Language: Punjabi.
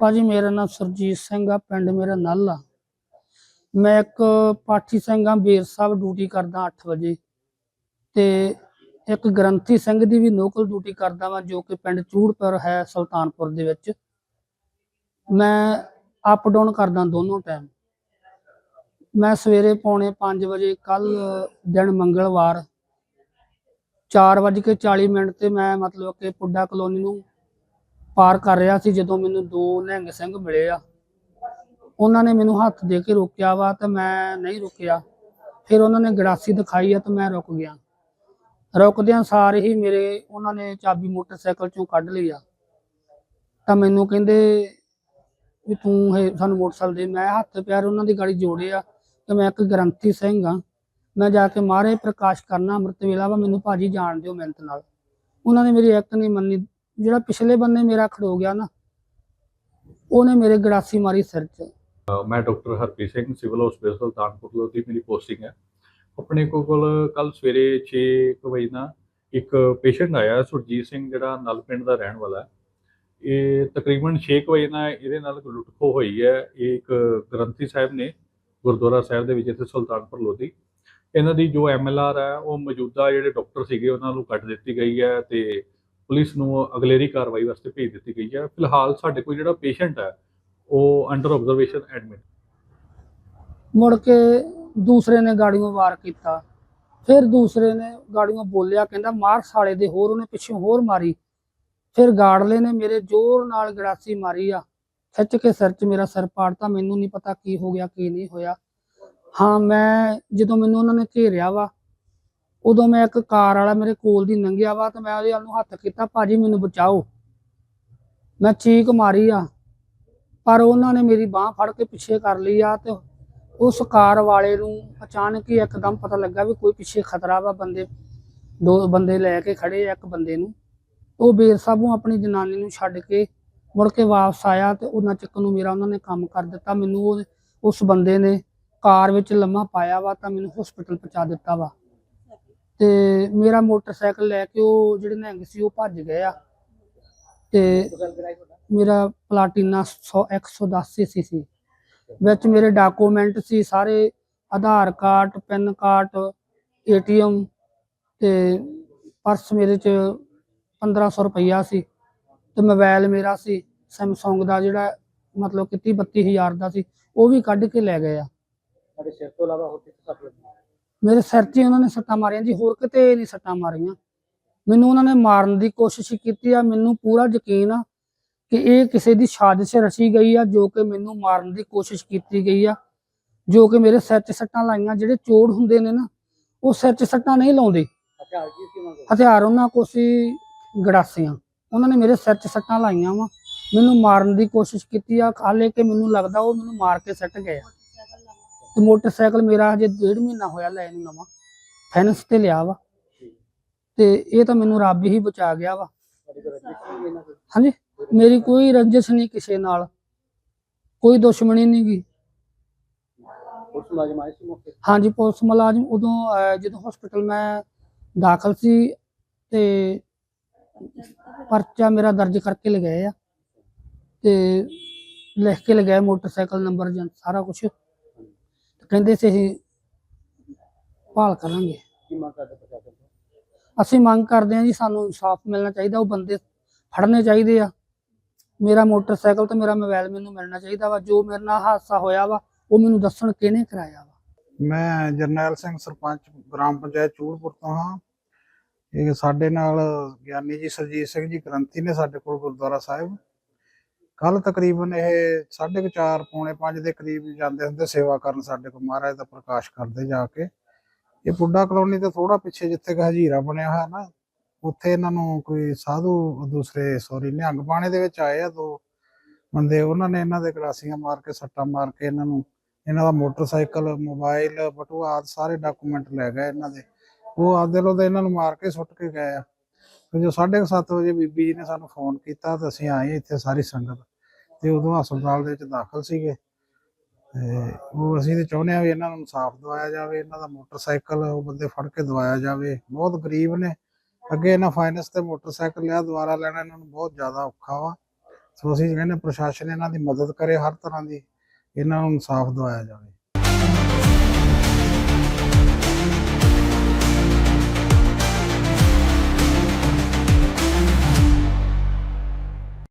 ਭਾਜੀ ਮੇਰਾ ਨਾਮ ਸਰਜੀਤ ਸਿੰਘ ਆ, ਪਿੰਡ ਮੇਰਾ ਨੱਲ ਆ। ਮੈਂ ਇੱਕ ਪਾਠੀ ਸਿੰਘ ਆ, ਬੇਰ ਸਾਹਿਬ ਡਿਊਟੀ ਕਰਦਾ 8 ਵਜੇ। ਤੇ ਇੱਕ ਗ੍ਰੰਥੀ ਸਿੰਘ ਦੀ ਵੀ ਲੋਕਲ ਡਿਊਟੀ ਕਰਦਾ ਵਾਂ, ਜੋ ਕਿ ਪਿੰਡ ਚੂੜਪੁਰ ਹੈ, ਸੁਲਤਾਨਪੁਰ ਦੇ ਵਿੱਚ। ਮੈਂ ਅਪ ਡਾਊਨ ਕਰਦਾ ਦੋਨੋਂ ਟਾਈਮ ਮੈਂ ਸਵੇਰੇ ਪੌਣੇ 5 ਵਜੇ ਕੱਲ ਦਿਨ ਮੰਗਲਵਾਰ 4:40 ਮਿੰਟ ਤੇ ਮੈਂ ਮਤਲਬ ਕਿ ਪੁੱਡਾ ਕਲੋਨੀ ਨੂੰ ਪਾਰ ਕਰ ਰਿਹਾ ਸੀ, ਜਦੋਂ ਮੈਨੂੰ ਦੋ ਨਿਹੰਗ ਸਿੰਘ ਮਿਲੇ ਆ। ਉਹਨਾਂ ਨੇ ਮੈਨੂੰ ਹੱਥ ਦੇ ਕੇ ਰੋਕਿਆ ਵਾ ਤੇ ਮੈਂ ਨਹੀਂ ਰੁਕਿਆ। ਫਿਰ ਉਹਨਾਂ ਨੇ ਗੜਾਸੀ ਦਿਖਾਈ ਆ ਤੇ ਮੈਂ ਰੁਕ ਗਿਆ। ਰੁਕਦਿਆਂ ਸਾਰ ਹੀ ਮੇਰੇ ਉਹਨਾਂ ਨੇ ਚਾਬੀ ਮੋਟਰਸਾਈਕਲ ਚੋਂ ਕੱਢ ਲਈ ਆ। ਤਾਂ ਮੈਨੂੰ ਕਹਿੰਦੇ ਵੀ ਤੂੰ ਇਹ ਸਾਨੂੰ ਮੋਟਰਸਾਈਕਲ ਦੇ। ਮੈਂ ਹੱਥ ਪਿਆਰ ਉਹਨਾਂ ਦੀ ਗਾੜੀ ਜੋੜੇ ਆ ਤੇ ਮੈਂ ਇੱਕ ਗ੍ਰੰਥੀ ਸਿੰਘ ਆ। ਮੈਂ ਜਾ ਕੇ ਮਾਰੇ ਪ੍ਰਕਾਸ਼ ਕਰਨਾ, ਅੰਮ੍ਰਿਤ ਵੇਲਾ ਵਾ, ਮੈਨੂੰ ਭਾਜੀ ਜਾਣ ਦਿਓ ਮਿਹਨਤ ਨਾਲ। ਉਹਨਾਂ ਨੇ ਮੇਰੀ ਇੱਕ ਨਹੀਂ ਮੰਨੀ ਜਿਹੜਾ ਪਿਛਲੇ ਬੰਨੇ ਮੇਰਾ ਖੜੋ ਗਿਆ ਨਾ, ਉਹਨੇ ਮੇਰੇ ਗੜਾਸੀ ਮਾਰੀ ਸਿਰ 'ਚ। ਮੈਂ doctor Harpreet Singh, civil hospital Sultanpur Lodhi ਮੇਰੀ ਪੋਸਟਿੰਗ ਹੈ। ਆਪਣੇ ਕੋਲ ਕੱਲ ਸਵੇਰੇ 6 ਕੁ ਵਜੇ ਨਾ ਇੱਕ ਪੇਸ਼ੈਂਟ ਆਇਆ, ਸੁਰਜੀਤ ਸਿੰਘ ਜਿਹੜਾ ਨਲ ਪਿੰਡ ਦਾ ਰਹਿਣ ਵਾਲਾ ਹੈ। ਇਹ ਤਕਰੀਬਨ 6 ਕੁ ਵਜੇ ਨਾਲ ਇਹਦੇ ਨਾਲ ਲੁੱਟਖੋ ਹੋਈ ਹੈ। ਇਹ ਇੱਕ ਗ੍ਰੰਥੀ ਸਾਹਿਬ ਨੇ ਗੁਰਦੁਆਰਾ ਸਾਹਿਬ ਦੇ ਵਿੱਚ ਇੱਥੇ ਸੁਲਤਾਨਪੁਰ ਲੋਧੀ। ਇਹਨਾਂ ਦੀ ਜੋ ਐਮਐਲਆਰ ਹੈ, ਉਹ ਮੌਜੂਦਾ ਜਿਹੜੇ ਡਾਕਟਰ ਸੀਗੇ, ਉਹਨਾਂ ਨੂੰ ਕੱਟ ਦਿੱਤੀ ਗਈ ਹੈ ਤੇ ਪੁਲਿਸ ਨੂੰ ਅਗਲੇਰੀ ਕਾਰਵਾਈ ਵਾਸਤੇ ਭੇਜ ਦਿੱਤੀ ਗਈ ਹੈ। ਫਿਲਹਾਲ ਸਾਡੇ ਕੋਲ ਜਿਹੜਾ ਪੇਸ਼ੈਂਟ ਹੈ, ਉਹ ਅੰਡਰ ਆਬਜ਼ਰਵੇਸ਼ਨ ਐਡਮਿਟ ਮੁੜ ਕੇ ਦੂਸਰੇ ਨੇ ਗਾੜੀਆਂ ਵਾਰ ਕੀਤਾ। ਫਿਰ ਦੂਸਰੇ ਨੇ ਗਾੜੀਆਂ ਬੋਲਿਆ, ਕਹਿੰਦਾ ਮਾਰ ਸਾਲੇ ਦੇ, ਹੋਰ ਉਹਨੇ ਪਿੱਛੇ ਹੋਰ ਮਾਰੀ। ਫਿਰ ਗਾੜਲੇ ਨੇ ਮੇਰੇ ਜ਼ੋਰ ਨਾਲ ਗੜਾਸੀ ਮਾਰੀ ਆ। ਖਿੱਚ ਕੇ ਸਿਰ 'ਚ ਮੇਰਾ ਸਿਰ ਪਾੜਤਾ, ਮੈਨੂੰ ਨਹੀਂ ਪਤਾ ਕੀ ਹੋ ਗਿਆ, ਕੀ ਨਹੀਂ ਹੋਇਆ। ਹਾਂ, ਮੈਂ ਜਦੋਂ ਮੈਨੂੰ ਉਹਨਾਂ ਨੇ ਘੇਰਿਆ ਵਾ ਉਦੋਂ ਮੈਂ ਇੱਕ ਕਾਰ ਵਾਲਾ ਮੇਰੇ ਕੋਲ ਦੀ ਲੰਘਿਆ ਵਾ ਤੇ ਮੈਂ ਉਹਦੇ ਵੱਲ ਨੂੰ ਹੱਥ ਕੀਤਾ, ਭਾਜੀ, ਮੈਨੂੰ ਬਚਾਓ। ਮੈਂ ਚੀਕ ਮਾਰੀ ਆ, ਪਰ ਉਹਨਾਂ ਨੇ ਮੇਰੀ ਬਾਹ ਫੜ ਕੇ ਪਿੱਛੇ ਕਰ ਲਈ ਆ ਤੇ ਉਸ ਕਾਰ ਵਾਲੇ ਨੂੰ ਅਚਾਨਕ ਹੀ ਇੱਕਦਮ ਪਤਾ ਲੱਗਾ ਵੀ ਕੋਈ ਪਿੱਛੇ ਖਤਰਾ ਵਾ, ਬੰਦੇ, ਦੋ ਬੰਦੇ ਲੈ ਕੇ ਖੜੇ ਆ ਇੱਕ ਬੰਦੇ ਨੂੰ। ਉਹ ਬੇਰ ਸਾਹਿਬੋਂ ਆਪਣੀ ਜਨਾਨੀ ਨੂੰ ਛੱਡ ਕੇ ਮੁੜ ਕੇ ਵਾਪਸ ਆਇਆ ਤੇ ਉਹਨਾਂ ਚੱਕ ਨੂੰ ਮੇਰਾ ਉਹਨਾਂ ਨੇ ਕੰਮ ਕਰ ਦਿੱਤਾ। ਮੈਨੂੰ ਉਹ, ਉਸ ਬੰਦੇ ਨੇ ਕਾਰ ਵਿੱਚ ਲੰਮਾ ਪਾਇਆ ਵਾ ਤਾਂ ਮੈਨੂੰ ਹਸਪੀਟਲ ਪਹੁੰਚਾ ਦਿੱਤਾ ਵਾ। ਤੇ ਮੇਰਾ ਮੋਟਰਸਾਈਕਲ ਲੈ ਕੇ ਉਹ ਜਿਹੜੇ ਨਿਹੰਗ ਸੀ ਉਹ ਭੱਜ ਗਏ ਆ। ਤੇ ਮੇਰਾ ਪਲਾਟੀਨਾ 100 110 ਸੀ ਵਿੱਚ ਮੇਰੇ ਡਾਕੂਮੈਂਟ ਸੀ, ਸਾਰੇ Aadhaar card, pan card, ATM ਤੇ ਪਰਸ ਮੇਰੇ ਚ 1500 ਰੁਪਈਆ ਸੀ ਤੇ ਮੋਬਾਈਲ ਮੇਰਾ ਸੀ ਸੈਮਸੰਗ ਦਾ ਜਿਹੜਾ ਮਤਲਬ ਕਿ 30 32000 ਦਾ ਸੀ, ਉਹ ਵੀ ਕੱਢ ਕੇ ਲੈ ਗਏ ਆ। ਸਾਡੇ ਸਿਰ ਤੋਂ ਇਲਾਵਾ ਹੋਰ ਕਿੱਥੇ ਸੱਟ ਮੇਰੇ ਸਿਰ 'ਚ ਉਹਨਾਂ ਨੇ ਸੱਟਾਂ ਮਾਰੀਆਂ ਜੀ ਹੋਰ ਕਿਤੇ ਨਹੀਂ ਸੱਟਾਂ ਮਾਰੀਆਂ। ਮੈਨੂੰ ਉਹਨਾਂ ਨੇ ਮਾਰਨ ਦੀ ਕੋਸ਼ਿਸ਼ ਕੀਤੀ ਆ ਮੈਨੂੰ ਪੂਰਾ ਯਕੀਨ ਆ ਕਿ ਇਹ ਕਿਸੇ ਦੀ ਸਾਜ਼ਿਸ਼ ਰਚੀ ਗਈ ਆ ਜੋ ਕਿ ਮੈਨੂੰ ਮਾਰਨ ਦੀ ਕੋਸ਼ਿਸ਼ ਕੀਤੀ ਗਈ ਆ ਜੋ ਕਿ ਮੇਰੇ ਸਿਰ 'ਚ ਸੱਟਾਂ ਲਾਈਆਂ। ਜਿਹੜੇ ਚੋੜ ਹੁੰਦੇ ਨੇ ਨਾ ਉਹ ਸਿਰ 'ਚ ਸੱਟਾਂ ਨਹੀਂ ਲਾਉਂਦੇ। ਹਥਿਆਰ ਉਹਨਾਂ ਕੋਲ ਸੀ ਗੜਾਸੀਆਂ। ਉਹਨਾਂ ਨੇ ਮੇਰੇ ਸਿਰ 'ਚ ਸੱਟਾਂ ਲਾਈਆਂ ਵਾ। ਮੈਨੂੰ ਮਾਰਨ ਦੀ ਕੋਸ਼ਿਸ਼ ਕੀਤੀ ਆ ਹਾਲੇ ਕਿ ਮੈਨੂੰ ਲੱਗਦਾ ਉਹ ਮੈਨੂੰ ਮਾਰ ਕੇ ਸੱਟ ਗਏ ਆ। ਤੇ ਮੋਟਰਸਾਈਕਲ ਮੇਰਾ ਹਜੇ ਡੇਢ ਮਹੀਨਾ ਹੋਇਆ ਲੈ ਨੂੰ ਨਵਾਂ। ਫਾਈਨੈਂਸ ਤੇ ਲਿਆ ਵਾ। ਤੇ ਇਹ ਤਾਂ ਮੈਨੂੰ ਰੱਬ ਹੀ ਬਚਾ ਗਿਆ ਵਾ। ਹਾਂਜੀ? ਮੇਰੀ ਕੋਈ ਰੰਜਿਸ਼ ਨਹੀਂ ਕਿਸੇ ਨਾਲ। ਕੋਈ ਦੁਸ਼ਮਣੀ ਨਹੀਂ ਗੀ। ਪੁਲਿਸ ਮੁਲਾਜ਼ਮ ਆਏ ਸੀ ਮੌਕੇ? ਹਾਂਜੀ ਪੁਲਿਸ ਮੁਲਾਜ਼ਮ ਉਦੋਂ ਜਦੋਂ ਹਸਪੀਟਲ ਮੈਂ ਦਾਖਲ ਸੀ ਤੇ ਪਰਚਾ ਮੇਰਾ ਦਰਜ ਕਰਕੇ ਲਗਾਏ ਆ। ਤੇ ਲਿਖ ਕੇ ਲਗਾਇਆ ਮੋਟਰਸਾਈਕਲ ਨੰਬਰ ਜਾਂ ਸਾਰਾ ਕੁਝ ਕਹਿੰਦੇ ਸੀ ਅਸੀਂ ਭਾਲ ਕਰਾਂਗੇ। ਕੀ ਮੰਗ ਕਰਦੇ ਪ੍ਰਸ਼ਾਸਨ ਤੋਂ? ਅਸੀਂ ਮੰਗ ਕਰਦੇ ਹਾਂ ਜੀ ਸਾਨੂੰ ਇਨਸਾਫ ਮਿਲਣਾ ਚਾਹੀਦਾ ਉਹ ਬੰਦੇ ਫੜਨੇ ਚਾਹੀਦੇ ਆ। ਮੇਰਾ ਮੋਟਰਸਾਈਕਲ ਤੇ ਮੇਰਾ ਮੋਬਾਈਲ ਮੈਨੂੰ ਮਿਲਣਾ ਚਾਹੀਦਾ ਵਾ ਜੋ ਮੇਰੇ ਨਾਲ ਹਾਦਸਾ ਹੋਇਆ ਵਾ ਉਹ ਮੈਨੂੰ ਦੱਸਣ ਕਿਹਨੇ ਕਰਾਇਆ ਵਾ। ਮੈਂ ਜਰਨੈਲ ਸਿੰਘ ਸਰਪੰਚ ਗ੍ਰਾਮ ਪੰਚਾਇਤ ਚੂੜਪੁਰ ਤੋਂ ਹਾਂ। ਇਹ ਸਾਡੇ ਨਾਲ ਗਿਆਨੀ ਜੀ ਸਰਜੀਤ ਸਿੰਘ ਜੀ ਗ੍ਰੰਥੀ ਨੇ ਸਾਡੇ ਕੋਲ ਗੁਰਦੁਆਰਾ ਸਾਹਿਬ। ਕੱਲ ਤਕਰੀਬਨ ਇਹ 4:30 ਪੌਣੇ 5 ਦੇ ਕਰੀਬ ਜਾਂਦੇ ਹੁੰਦੇ ਸੇਵਾ ਕਰਨ ਸਾਡੇ ਕੋਲ। ਮਹਾਰਾਜ ਦਾ ਪ੍ਰਕਾਸ਼ ਕਰਦੇ ਜਾ ਕੇ। ਇਹ ਪੁੱਡਾ ਕਲੋਨੀ ਤੋਂ ਥੋੜਾ ਪਿੱਛੇ ਜਿੱਥੇ ਕਿ ਹਜੀਰਾ ਬਣਿਆ ਹੋਇਆ ਨਾ, ਉੱਥੇ ਇਹਨਾਂ ਨੂੰ ਕੋਈ ਸਾਧੂ ਦੂਸਰੇ ਸੌਰੀ ਨਿਹੰਗ ਬਾਣੇ ਦੇ ਵਿੱਚ ਆਏ ਆ ਦੋ ਬੰਦੇ। ਉਹਨਾਂ ਨੇ ਇਹਨਾਂ ਦੇ ਗਲਾਸੀਆਂ ਮਾਰ ਕੇ, ਸੱਟਾਂ ਮਾਰ ਕੇ ਇਹਨਾਂ ਨੂੰ, ਇਹਨਾਂ ਦਾ ਮੋਟਰਸਾਈਕਲ, ਮੋਬਾਈਲ ਬਟੂਆ ਆਦਿ ਸਾਰੇ ਡਾਕੂਮੈਂਟ ਲੈ ਗਏ ਇਹਨਾਂ ਦੇ। ਉਹ ਆਪਦੇ ਲੋ ਇਹਨਾਂ ਨੂੰ ਮਾਰ ਕੇ ਸੁੱਟ ਕੇ ਗਏ ਆ। ਫਿਰ ਜੋ 7:30 ਵਜੇ ਬੀਬੀ ਜੀ ਨੇ ਸਾਨੂੰ ਫੋਨ ਕੀਤਾ ਤਾਂ ਅਸੀਂ ਆਏ ਇੱਥੇ ਸਾਰੀ ਸੰਗਤ। ਤੇ ਉਦੋਂ ਹਸਪਤਾਲ ਦੇ ਵਿੱਚ ਦਾਖਲ ਸੀਗੇ। ਤੇ ਉਹ ਅਸੀਂ ਤੇ ਚਾਹੁੰਦੇ ਆ ਵੀ ਇਹਨਾਂ ਨੂੰ ਇਨਸਾਫ ਦਵਾਇਆ ਜਾਵੇ, ਇਹਨਾਂ ਦਾ ਮੋਟਰਸਾਈਕਲ ਉਹ ਬੰਦੇ ਫੜ ਕੇ ਦਵਾਇਆ ਜਾਵੇ। ਬਹੁਤ ਗਰੀਬ ਨੇ। ਅੱਗੇ ਇਹਨਾਂ ਫਾਈਨੈਂਸ ਤੇ ਮੋਟਰਸਾਈਕਲ ਲਿਆ, ਦੁਬਾਰਾ ਲੈਣਾ ਇਹਨਾਂ ਨੂੰ ਬਹੁਤ ਜ਼ਿਆਦਾ ਔਖਾ ਵਾ। ਸੋ ਅਸੀਂ ਕਹਿੰਦੇ ਪ੍ਰਸ਼ਾਸਨ ਇਹਨਾਂ ਦੀ ਮਦਦ ਕਰੇ ਹਰ ਤਰ੍ਹਾਂ ਦੀ, ਇਹਨਾਂ ਨੂੰ ਇਨਸਾਫ ਦਵਾਇਆ ਜਾਵੇ।